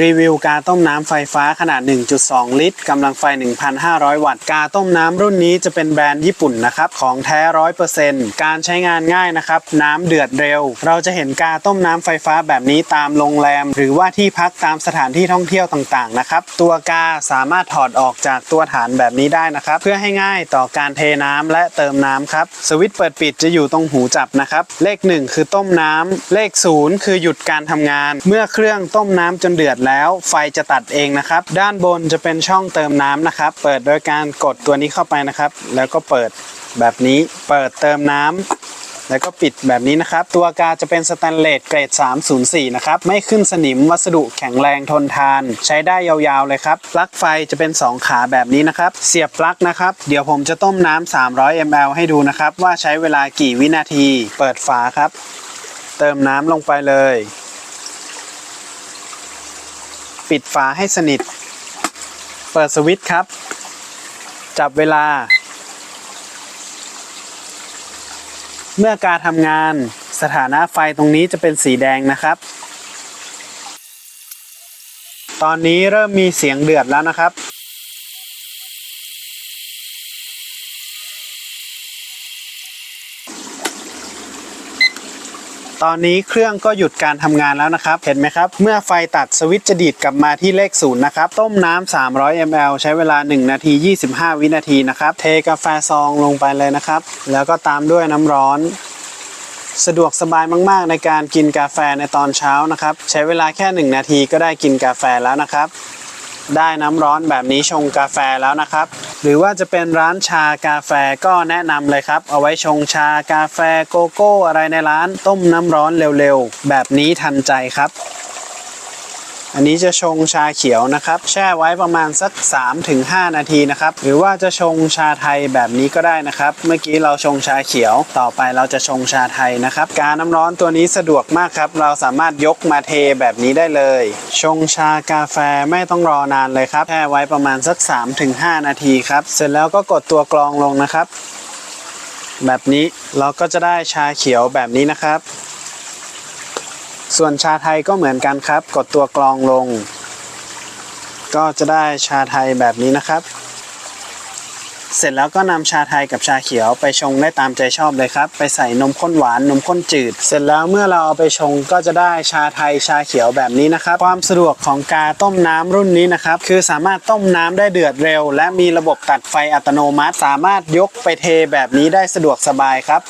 รีวิวกาต้มน้ำไฟฟ้าขนาด 1.2 ลิตรกำลังไฟ 1,500 วัตต์ กาต้มน้ำรุ่นนี้จะเป็นแบรนด์ญี่ปุ่นนะครับ ของแท้ร้อยเปอร์เซนต์การใช้งานง่ายนะครับ น้ำเดือดเร็ว เราจะเห็นกาต้มน้ำไฟฟ้าแบบนี้ตามโรงแรม หรือว่าที่พักตามสถานที่ท่องเที่ยวต่างๆ นะครับ ตัวกาสามารถถอดออกจากตัวฐานแบบนี้ได้นะครับ เพื่อให้ง่ายต่อการเทน้ำและเติมน้ำครับ สวิตช์เปิดปิดจะอยู่ตรงหูจับนะครับ เลข 1 คือต้มน้ำเลข 0 คือหยุดการทำงาน เมื่อเครื่องต้มน้ำจนเดือดแล้วไฟจะตัดเองนะครับ ด้านบนจะเป็นช่องเติมน้ำนะครับ เปิดโดยการกดตัวนี้เข้าไปนะครับ แล้วก็เปิดแบบนี้ เปิดเติมน้ำแล้วก็ปิดแบบนี้นะครับ ตัวกาจะเป็นสแตนเลสเกรด 304 นะครับ ไม่ขึ้นสนิมวัสดุแข็งแรงทนทาน ใช้ได้ยาวๆเลยครับ ปลั๊กไฟจะเป็น 2 ขาแบบนี้นะครับ เสียบปลั๊กนะครับ เดี๋ยวผมจะต้มน้ำ 300 ml ให้ดูนะครับ ว่าใช้เวลากี่วินาที เปิดฝาครับ เติมน้ำลงไปเลย ปิดฝาให้สนิท เปิดสวิตช์ครับ จับเวลา เมื่อการทำงานสถานะไฟตรงนี้จะเป็นสีแดงนะครับ ตอนนี้เริ่มมีเสียงเดือดแล้วนะครับ ตอนนี้เครื่องก็หยุดการทำงานแล้วนะครับ เห็นไหมครับ เมื่อไฟตัดสวิตช์จะดีดกลับมาที่เลขศูนย์นะครับ ต้มน้ำ300 ml ใช้เวลา 1 นาที 25 วินาทีนะครับ เทกาแฟซองลงไปเลยนะครับ แล้วก็ตามด้วยน้ำร้อนสะดวกสบายมากๆ ในการกินกาแฟในตอนเช้านะครับ ใช้เวลาแค่ 1 นาทีก็ได้กินกาแฟแล้วนะครับ ได้น้ำร้อนแบบนี้ชงกาแฟแล้วนะครับ หรือว่าจะเป็นร้านชากาแฟก็แนะนำเลยครับ เอาไว้ชงชากาแฟโกโก้อะไรในร้านต้มน้ำร้อนเร็วๆ แบบนี้ทันใจครับ อันนี้จะชงชาเขียวนะครับ แช่ไว้ประมาณสัก 3-5 นาทีนะครับ หรือว่าจะชงชาไทยแบบนี้ก็ได้นะครับ เมื่อกี้เราชงชาเขียว ต่อไปเราจะชงชาไทยนะครับ การน้ำร้อนตัวนี้สะดวกมากครับ เราสามารถยกมาเทแบบนี้ได้เลย ชงชากาแฟไม่ต้องรอนานเลยครับ แช่ไว้ประมาณสัก 3-5 นาทีครับ เสร็จแล้วก็กดตัวกรองลงนะครับ แบบนี้เราก็จะได้ชาเขียวแบบนี้นะครับ ส่วนชาไทยก็เหมือนกันครับ กดตัวกรองลง ก็จะได้ชาไทยแบบนี้นะครับ เสร็จแล้วก็นำชาไทยกับชาเขียวไปชงได้ตามใจชอบเลยครับ ไปใส่นมข้นหวานนมข้นจืด เสร็จแล้วเมื่อเราเอาไปชงก็จะได้ชาไทยชาเขียวแบบนี้นะครับ ความสะดวกของกาต้มน้ำรุ่นนี้นะครับ คือสามารถต้มน้ำได้เดือดเร็ว และมีระบบตัดไฟอัตโนมัติ สามารถยกไปเทแบบนี้ได้สะดวกสบายครับ